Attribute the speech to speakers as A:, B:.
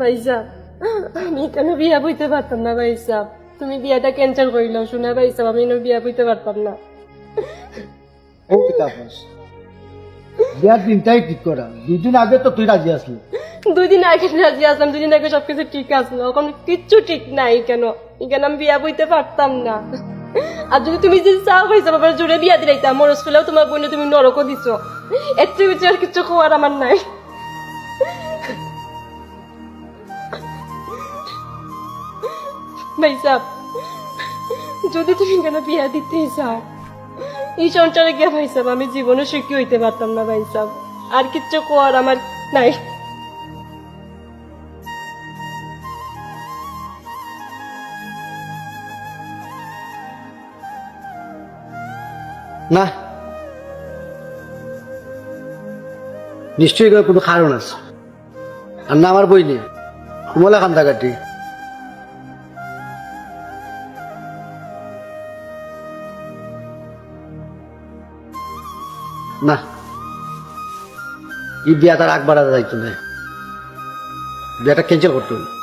A: ভাই আমি কেন বিয়া বইতে পারতাম না ভাই সাহ তুমি বিয়াটা ক্যান্সেল করিল শোনা ভাই সাহ আমি বিয়া বইতে পারতাম না।
B: ও কি বিয়ার দিনটাই ঠিক করা। দুই দিন আগে তো তুই রাজি আসলি।
A: দুই দিন আগে রাজি আসলাম দুই দিন আগে সবকিছু ঠিক আসলো। এখন কিচ্ছু ঠিক নাই কেন? এখানে আমি বিয়া বইতে পারতাম না? আর যদি তুমি যদি চাও ভাইসা বাবার জোরে বিয়া দিলাইতাম। মরস ফেলেও তোমার বোনে তুমি নরকও দিছো। এর চেয়ে আর কিচ্ছু খোয়ার আমার নাই। ভাইসাব যদি তুমি কেন বিয়া দিতেই চাও, এই সংসারে গিয়ে ভাইসাব আমি জীবনে সুখী হইতে পারতাম না ভাইসাব আর কিচ্ছু খোয়ার আমার নাই।
B: না। নিশ্চয়ই কোনো কারণ আছে। আর না আমার বই নেই কুমলা কান্দাকাটি। না। এই বিয়া তার আগ বাড়াতে যাইতো না বিয়াটা ক্যান্সেল করতে হবে